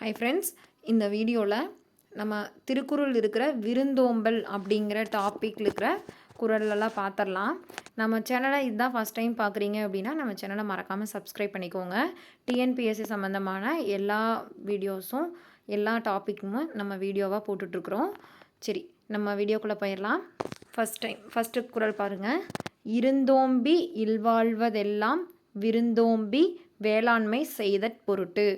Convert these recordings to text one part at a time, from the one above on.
Hi friends இந்த வீடியோவில் நம்ம திருக்குறள் இருக்கிற விருந்தோம்பல் அப்படிங்கிற டாபிக் இருக்கிற குரலெல்லாம் பார்த்துடலாம் நம்ம சேனலை இதுதான் ஃபஸ்ட் டைம் பார்க்குறீங்க அப்படின்னா நம்ம சேனலை மறக்காமல் சப்ஸ்கிரைப் பண்ணிக்கோங்க. டிஎன்பிஎஸ்சி சம்மந்தமான எல்லா வீடியோஸும் எல்லா டாப்பிக்குமே நம்ம வீடியோவாக போட்டுட்ருக்குறோம். சரி நம்ம வீடியோக்குள்ளே போயிடலாம் ஃபஸ்ட் டைம் ஃபஸ்ட்டு குரல் பாருங்கள் இருந்தோம்பி இல்வாழ்வதெல்லாம் விருந்தோம்பி வேளாண்மை செய்த பொருட்டு.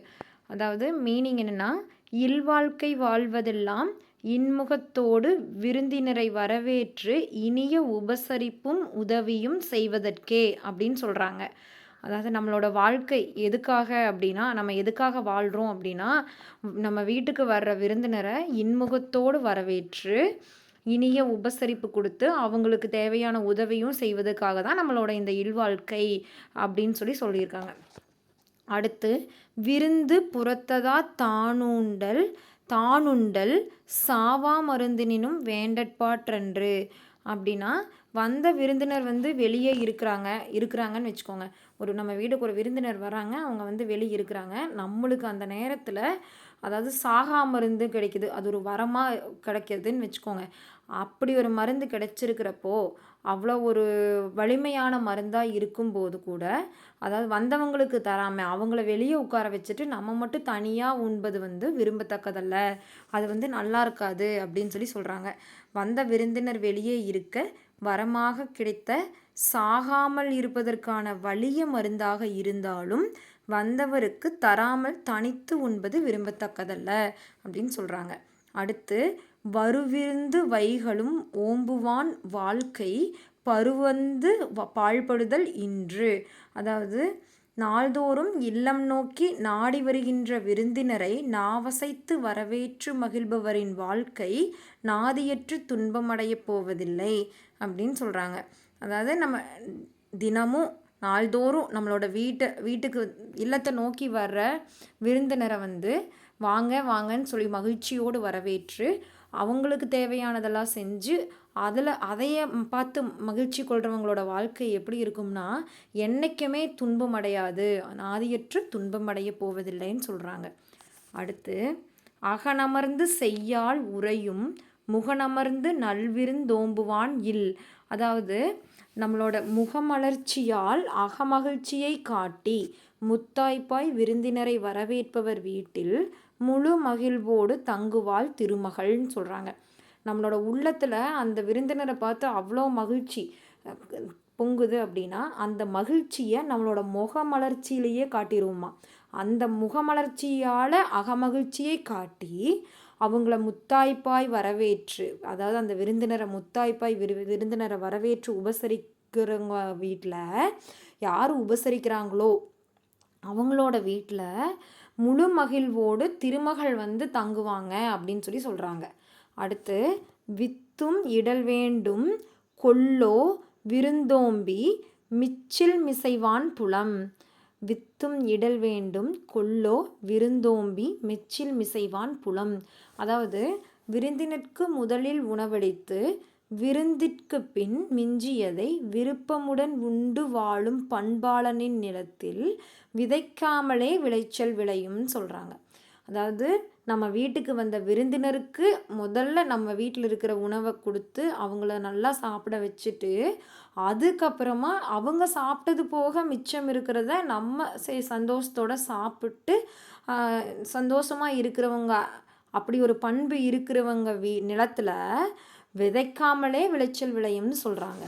அதாவது மீனிங் என்னென்னா இல்வாழ்க்கை வாழ்வதெல்லாம் இன்முகத்தோடு விருந்தினரை வரவேற்று இனிய உபசரிப்பும் உதவியும் செய்வதற்கே அப்படின்னு சொல்கிறாங்க அதாவது நம்மளோட வாழ்க்கை எதுக்காக அப்படின்னா நம்ம எதுக்காக வாழ்கிறோம் அப்படின்னா நம்ம வீட்டுக்கு வர்ற விருந்தினரை இன்முகத்தோடு வரவேற்று இனிய உபசரிப்பு கொடுத்து அவங்களுக்கு தேவையான உதவியும் செய்வதற்காக தான் நம்மளோட இந்த இல்வாழ்க்கை அப்படின்னு சொல்லி சொல்லியிருக்காங்க. அடுத்து விருந்து புறத்ததா தானுண்டல் தானுண்டல் சாவா மருந்தினும் வேண்டற்பாற்றன்று. அப்படின்னா வந்த விருந்தினர் வந்து வெளியே இருக்கிறாங்க இருக்கிறாங்கன்னு வச்சுக்கோங்க. ஒரு நம்ம வீட்டுக்கு ஒரு விருந்தினர் வராங்க அவங்க வந்து வெளியே இருக்கிறாங்க. நம்மளுக்கு அந்த நேரத்தில் அதாவது சாகா மருந்து கிடைக்குது. அது ஒரு வரமாக கிடைக்கிதுன்னு வச்சுக்கோங்க. அப்படி ஒரு மருந்து கிடைச்சிருக்கிறப்போ அவ்வளோ ஒரு வலிமையான மருந்தாக இருக்கும்போது கூட அதாவது வந்தவங்களுக்கு தராமல் அவங்கள வெளியே உட்கார வச்சுட்டு நம்ம மட்டும் தனியாக உண்பது வந்து விரும்பத்தக்கதல்ல. அது வந்து நல்லா இருக்காது அப்படின்னு சொல்லி சொல்கிறாங்க வந்த விருந்தினர் வெளியே இருக்க வரமாக கிடைத்த சாகாமல் இருப்பதற்கான வலிய மருந்தாக இருந்தாலும் வந்தவருக்கு தராமல் தனித்து உண்பது விரும்பத்தக்கதல்ல அப்படின்னு சொல்கிறாங்க அடுத்து வருவிருந்து வைகளும் ஓம்புவான் வாழ்க்கை பருவந்து பாழ்படுதல் இன்று. அதாவது நாள்தோறும் இல்லம் நோக்கி நாடி வருகின்ற விருந்தினரை நாவசைத்து வரவேற்று மகிழ்பவரின் வாழ்க்கை நாதியற்று துன்பமடையப் போவதில்லை அப்படின்னு சொல்கிறாங்க அதாவது நம்ம தினமும் நாள்தோறும் நம்மளோட வீட்டை வீட்டுக்கு இல்லத்தை நோக்கி வர்ற விருந்தினரை வந்து வாங்க வாங்கன்னு சொல்லி மகிழ்ச்சியோடு வரவேற்று அவங்களுக்கு தேவையானதெல்லாம் செஞ்சு அதில் அதையே பார்த்து மகிழ்ச்சி கொள்கிறவங்களோட வாழ்க்கை எப்படி இருக்கும்னா என்றைக்குமே துன்பம் அடையாது. நாதியற்று துன்பம் அடைய போவதில்லைன்னு சொல்கிறாங்க அடுத்து அகனமர்ந்து செய்யால் உரையும் முகனமர்ந்து நல்விருந்தோம்புவான் இல். அதாவது நம்மளோட முகமலர்ச்சியால் அகமகிழ்ச்சியை காட்டி முத்தாய்ப்பாய் விருந்தினரை வரவேற்பவர் வீட்டில் முழு மகிழ்வோடு தங்குவாள் திருமகள்னு சொல்கிறாங்க நம்மளோட உள்ளத்தில் அந்த விருந்தினரை பார்த்து அவ்வளோ மகிழ்ச்சி பொங்குது அப்படின்னா அந்த மகிழ்ச்சியை நம்மளோட முகமலர்ச்சியிலேயே காட்டிடுவோமா அந்த முகமலர்ச்சியால் அகமகிழ்ச்சியை காட்டி அவங்கள முத்தாய்ப்பாய் வரவேற்று அதாவது அந்த விருந்தினரை முத்தாய்ப்பாய் விரு விருந்தினரை வரவேற்று உபசரிக்கிறவங்க வீட்டில் யார் உபசரிக்கிறாங்களோ அவங்களோட வீட்டில் முழு மகிழ்வோடு திருமகள் வந்து தங்குவாங்க அப்படின்னு சொல்லி சொல்கிறாங்க அடுத்து வித்தும் இடல் வேண்டும் கொல்லோ விருந்தோம்பி மிச்சில் மிசைவான் புலம். வித்தும் இடல் வேண்டும் கொல்லோ விருந்தோம்பி மெச்சில் மிசைவான் புலம். அதாவது விருந்தினருக்கு முதலில் உணவளித்து விருந்திற்கு பின் மிஞ்சியதை விருப்பமுடன் உண்டு வாழும் பண்பாளனின் நிலத்தில் விதைக்காமலே விளைச்சல் விளையும்னு சொல்கிறாங்க அதாவது நம்ம வீட்டுக்கு வந்த விருந்தினருக்கு முதல்ல நம்ம வீட்டில் இருக்கிற உணவை கொடுத்து அவங்கள நல்லா சாப்பிட வச்சுட்டு அதுக்கப்புறமா அவங்க சாப்பிட்டது போக மிச்சம் இருக்கிறத நம்ம சரி சந்தோஷத்தோடு சாப்பிட்டு சந்தோஷமாக இருக்கிறவங்க அப்படி ஒரு பண்பு இருக்கிறவங்க வீ நிலத்தில் விதைக்காமலே விளைச்சல் விளையும்னு சொல்கிறாங்க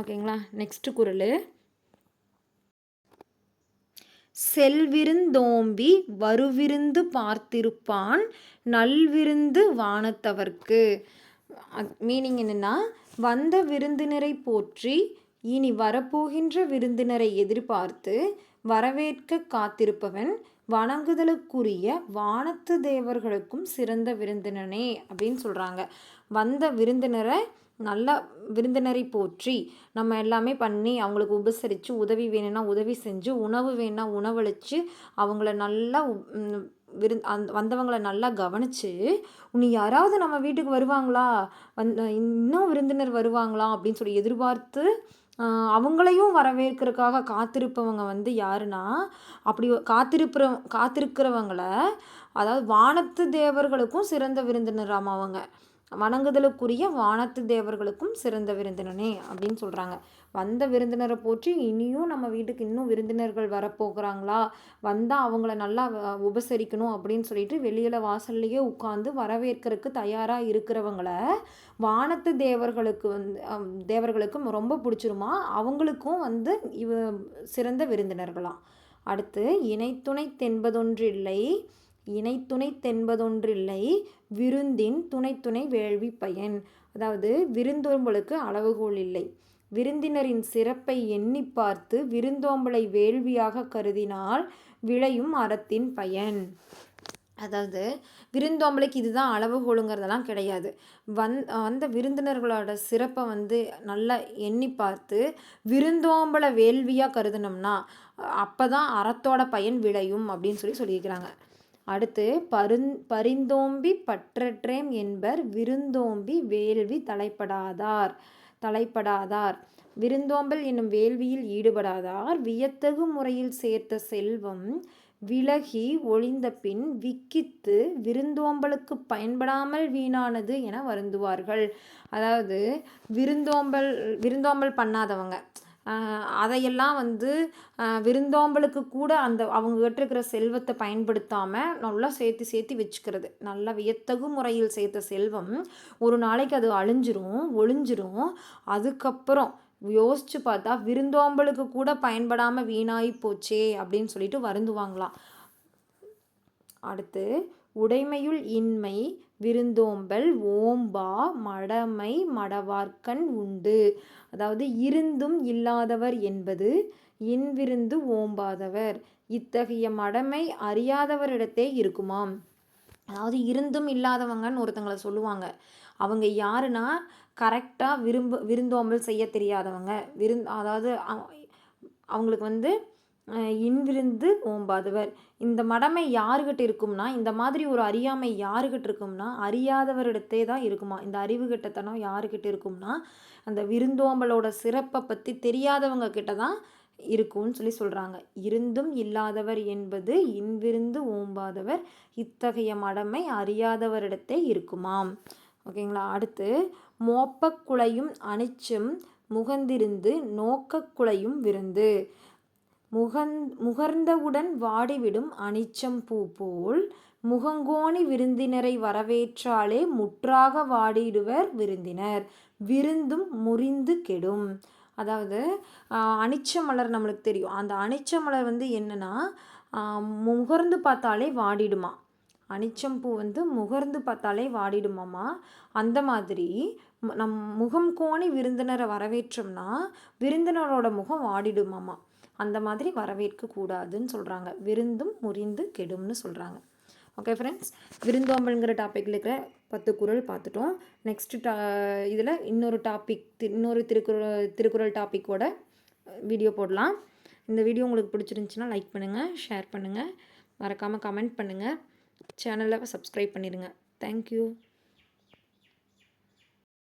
ஓகேங்களா? நெக்ஸ்ட் குரல். செல்விருந்தோம்பி வருவிருந்து பார்த்திருப்பான் நல்விருந்து வானத்தவர்க்கு. மீனிங் என்னென்னா வந்த விருந்தினரை போற்றி இனி வரப்போகின்ற விருந்தினரை எதிர்பார்த்து வரவேற்க காத்திருப்பவன் வணங்குதலுக்குரிய வானத்து தேவர்களுக்கும் சிறந்த விருந்தினனே அப்படின்னு சொல்கிறாங்க வந்த விருந்தினரை நல்ல விருந்தினரை போற்றி நம்ம எல்லாமே பண்ணி அவங்களுக்கு உபசரித்து உதவி வேணும்னா உதவி செஞ்சு உணவு வேணும்னா உணவளித்து அவங்கள நல்லா விருந் அந் வந்தவங்களை நல்லா கவனித்து உன்னை யாராவது நம்ம வீட்டுக்கு வருவாங்களா? வந் இன்னும் விருந்தினர் வருவாங்களா? அப்படின்னு சொல்லி எதிர்பார்த்து அவங்களையும் வரவேற்கிறதுக்காக காத்திருப்பவங்க வந்து யாருன்னா அப்படி காத்திருப்புற காத்திருக்கிறவங்கள அதாவது வானத்து தேவர்களுக்கும் சிறந்த விருந்தினராம் அவங்க வணங்குதலுக்குரிய வானத்து தேவர்களுக்கும் சிறந்த விருந்தினனே அப்படின்னு சொல்கிறாங்க வந்த விருந்தினரை போற்றி இனியும் நம்ம வீட்டுக்கு இன்னும் விருந்தினர்கள் வரப்போகிறாங்களா? வந்தால் அவங்கள நல்லா உபசரிக்கணும் அப்படின்னு சொல்லிட்டு வெளியில் வாசல்லையே உட்காந்து வரவேற்கிறதுக்கு தயாராக இருக்கிறவங்கள வானத்து தேவர்களுக்கு வந்து தேவர்களுக்கும் ரொம்ப பிடிச்சிருமா? அவங்களுக்கும் வந்து இவ சிறந்த விருந்தினர்களாம். அடுத்து இணைத்துணை தென்பதொன்றில்லை. இணைத்துணை தென்பதொன்றில்லை விருந்தின் துணைத்துணை வேள்வி பயன். அதாவது விருந்தோம்பலுக்கு அளவுகோல் இல்லை. விருந்தினரின் சிறப்பை எண்ணி பார்த்து விருந்தோம்பலை வேள்வியாக கருதினால் விளையும் அறத்தின் பயன். அதாவது விருந்தோம்பலுக்கு இதுதான் அளவுகோலுங்கிறதெல்லாம் கிடையாது. வந் வந்த விருந்தினர்களோட சிறப்பை வந்து நல்லா எண்ணி பார்த்து விருந்தோம்பலை வேள்வியாக கருதினோம்னா அப்போ தான் அறத்தோட பயன் விளையும் அப்படின்னு சொல்லி சொல்லியிருக்கிறாங்க. அடுத்து பருந் பரிந்தோம்பி பற்றற்றேம் என்பர் விருந்தோம்பி வேள்வி தலைப்படாதார் தலைப்படாதார். விருந்தோம்பல் என்னும் வேள்வியில் ஈடுபடாதார். வியத்தகு முறையில் சேர்த்த செல்வம் விலகி ஒளிந்த பின் விக்கித்து விருந்தோம்பலுக்கு பயன்படாமல் வீணானது என வருந்துவார்கள். அதாவது விருந்தோம்பல் விருந்தோம்பல் பண்ணாதவங்க. அதையெல்லாம் வந்து விருந்தோம்பலுக்கு கூட அந்த அவங்ககிட்ட இருக்கிற செல்வத்தை பயன்படுத்தாமல் நல்லா சேர்த்து சேர்த்து வச்சுக்கிறது. நல்லா வியத்தகு முறையில் சேர்த்த செல்வம் ஒரு நாளைக்கு அது அழிஞ்சிரும் ஒளிஞ்சிரும். அதுக்கப்புறம் யோசிச்சு பார்த்தா விருந்தோம்பலுக்கு கூட பயன்படாமல் வீணாகி போச்சே அப்படின்னு சொல்லிட்டு வருந்துவாங்களாம். அடுத்து உடைமையுள் இன்மை விருந்தோம்பல் ஓம்பா மடமை மடவார்க்கண் உண்டு. அதாவது இருந்தும் இல்லாதவர் என்பது இன்விருந்து ஓம்பாதவர். இத்தகைய மடமை அறியாதவரிடத்தே இருக்குமாம். அதாவது இருந்தும் இல்லாதவங்கன்னு ஒருத்தங்களை சொல்லுவாங்க. அவங்க யாருன்னா கரெக்டாக விரும்ப விருந்தோம்பல் செய்ய தெரியாதவங்க. விருந் அதாவது அவங்களுக்கு வந்து இன்விருந்து ஓம்பாதவர். இந்த மடமை யாருக்கிட்ட இருக்கும்னா இந்த மாதிரி ஒரு அறியாமை யாருக்கிட்ட இருக்கும்னா அறியாதவரிடத்தே தான் இருக்குமா? இந்த அறிவு கிட்டத்தனம் யாருக்கிட்ட இருக்கும்னா அந்த விருந்தோம்பலோட சிறப்பை பற்றி தெரியாதவங்க கிட்ட தான் இருக்கும்னு சொல்லி சொல்கிறாங்க இருந்தும் இல்லாதவர் என்பது இன்விருந்து ஓம்பாதவர். இத்தகைய மடமை அறியாதவரிடத்தே இருக்குமாம். ஓகேங்களா? அடுத்து மோப்பக்குலையும் அணிச்சும் முகந்திருந்து நோக்கக்குலையும் விருந்து. முகந் முகர்ந்தவுடன் வாடிவிடும் அனிச்சம் பூ போல் முகங்கோணி விருந்தினரை வரவேற்றாலே முற்றாக வாடிடுவர் விருந்தினர். விருந்தும் முறிந்து கெடும். அதாவது அனிச்ச மலர் நம்மளுக்கு தெரியும். அந்த அனிச்ச மலர் வந்து என்னன்னா முகர்ந்து பார்த்தாலே வாடிடுமா? அனிச்சம் பூ வந்து முகர்ந்து பார்த்தாலே வாடிடுமாம்மா அந்த மாதிரி நம் முகம் கோணி விருந்தினரை வரவேற்றோம்னா விருந்தினரோட முகம் வாடிடுமாம்மா அந்த மாதிரி வரவேற்க கூடாதுன்னு சொல்கிறாங்க விருந்தும் முறிந்து கெடும்னு சொல்கிறாங்க ஓகே ஃப்ரெண்ட்ஸ் விருந்தோம்பல்ங்கிற டாப்பிக்கில் இருக்கிற பத்து குறள் பார்த்துட்டோம். நெக்ஸ்ட்டு டா இதில் இன்னொரு டாபிக் இன்னொரு திருக்குறள் திருக்குறள் டாப்பிக்கோட வீடியோ போடலாம். இந்த வீடியோ உங்களுக்கு பிடிச்சிருந்துச்சுன்னா லைக் பண்ணுங்கள் ஷேர் பண்ணுங்கள் மறக்காமல் கமெண்ட் பண்ணுங்கள் சேனலை சப்ஸ்கிரைப் பண்ணிடுங்க தேங்க்யூ